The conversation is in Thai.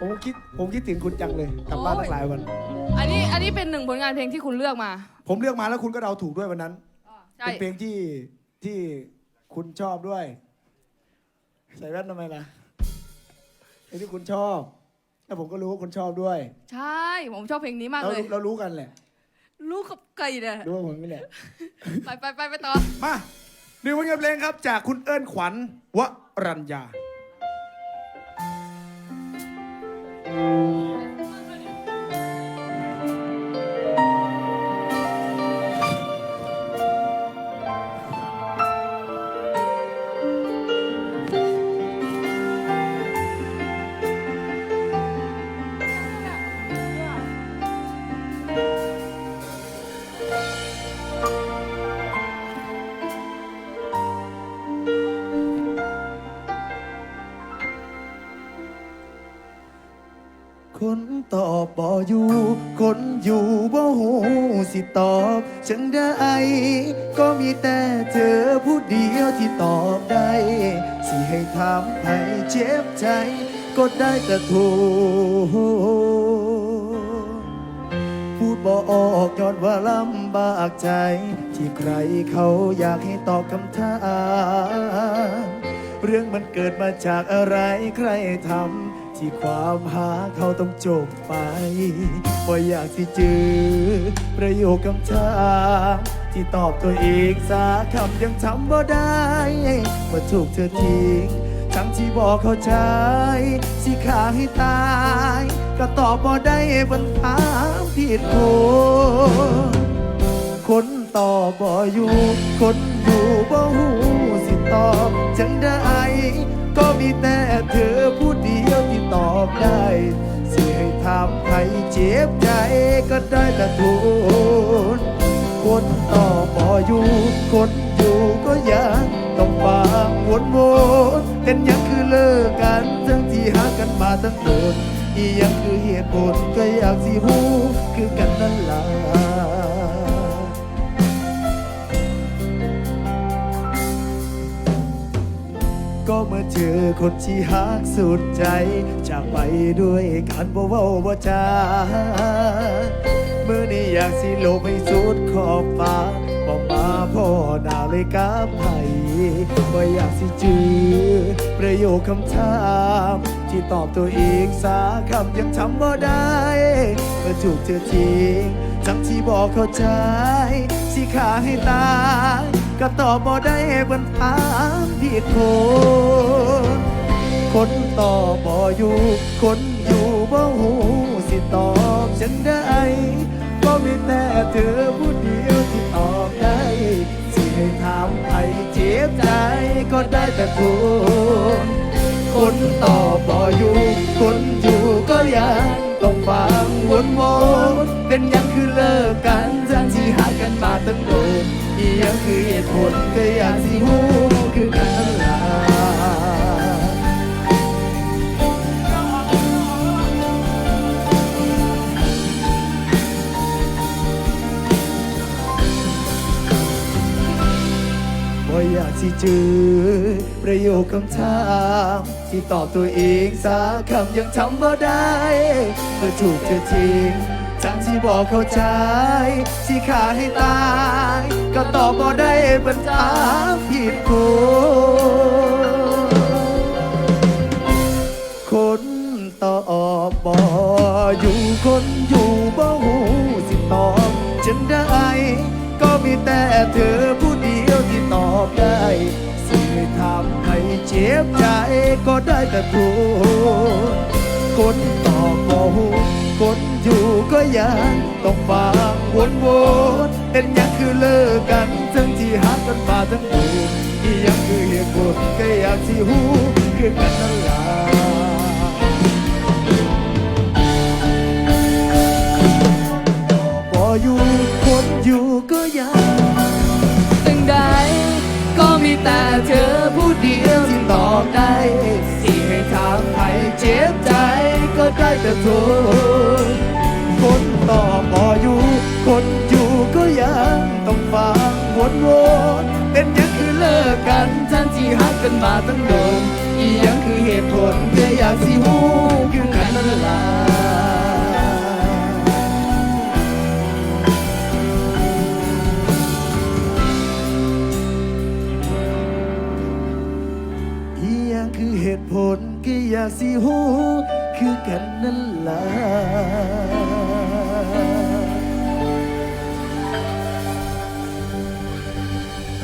ผมคิดผมคิดถึงคุณจังเลยกลับบ้านตั้งหลายวัน อันนี้อันนี้เป็นหนึ่งผลงานเพลงที่คุณเลือกมาผมเลือกมาแล้วคุณก็เดาถูกด้วยวันนั้น ใช่เป็นเพลงที่ที่คุณชอบด้วย ใส่แว่นทำไมล่ะเพลงที่คุณชอบแล้วผมก็รู้ว่าคุณชอบด้วยใช่ผมชอบเพลงนี้มากเราเลย เรารู้กันแหละลูกกับไก่เนี่ยรู้ว่าผมนี่แหละ ไปไปไปไปต่อ มาหนึ่งผลงานเพลงครับ จากคุณเอิญขวัญวรัญญา คนตอบบ่อยู่ คนอยู่บ่หูสิตอบจังได้ก็มีแต่เธอผู้เดียวที่ตอบได้ สิให้ถามให้เจ็บใจ ก็ได้แต่โทรพูดบ่ออกย้อนว่าลำบากใจ ที่ใครเขาอยากให้ตอบคำถามเรื่องมันเกิดมาจากอะไรใครทำ ที่ความหาเขาต้องจบไปว่าอยากสิจือประโยคคำถามที่ตอบตัวเองสาคำยังทำบ่ได้ว่าถูกเธอทิ้งทั้งที่บอกเข้าใจสิขาให้ตาย ก็ตอบบ่ได้บนถามผิดคนคนตอบบ่อยู่ คนอยู่บ่หูสิตอบจังได้ ก็มีแต่เธอผู้เดียวที่ตอบได้สิให้ถามใครเจ็บใจก็ได้แต่ทูลคนตอบบ่อยู่คนอยู่ก็ยังต้องฟังวนวนเป็นยังคือเลิกกันทั้งที่หากันมาตั้งโดนอียังคือเหตุผลก็อยากสิหูคือกันนั่นล่ะ ก็เมื่อเจอคนที่หักสุดใจ จากไปด้วยการบ่เว้าบ่จาเมื่อนี้อยากสิโลบให้สุดขอบฟ้าบอกมาพ่อหน้าเลยกับไผ่ว่าอยากสิจือประโยคคำถามที่ตอบตัวเองสาคำยังทำบ่ได้เมื่อถูกเธอทิ้งทั้งที่บอกเข้าใจสิขาให้ตาย ก็ตอบบ่ได้บนถามผิดคนคนตอบบ่อยู่ คนอยู่บ่หูสิตอบจังได้ก็มีแต่เธอผู้เดียวที่ตอบได้สิให้ถามใครเจ็บใจก็ได้แต่ทนคนตอ อียังคือเหตุผลก็อยากสิหูคือกันล่ะว่อยากสิจือประโยคคำถามที่ตอบตัวเองสาคำยังทำบ่ได้เมื่อถูกเธอทิ้ง ทั้งที่บอกเข้าใจ ที่ขาให้ตาย ก็ตอบบ่ได้บรรดาผิดคนคนตอบบ่อยู่คนอยู่บ่หูสิตอบจังได้ ก็มีแต่เธอผู้เดียวที่ตอบได้สิทำให้เจ็บใจก็ได้แต่ทูลคนตอบบ่หู คนอยู่ก็ยังต้องฟังวนวนเป็นยังคือเลิกกันทั้งที่หักกันมาทั้งคู่อีหยังคือเหตุผลก็อยากสิหูคือกันนั่นล่ะบ่อยู่คนอยู่ก็ยังตึงได้ก็มีแต่เธอผู้เดียวที่ตอบได้ที่ให้ถามใครเจ็บใจ ใกล้แต่เธอ คนต่อพออยู่ คนอยู่ก็ยังต้องฟังวนวนเป็นยังคือเลิกกันทันที่หักกันมาตั้งโดนอียังคือเหตุผลแค่อยากสิฮูคือกันนั่นล่ะียังคือเหตุผลก็อยากสิฮู คือกันนั่นล่ะ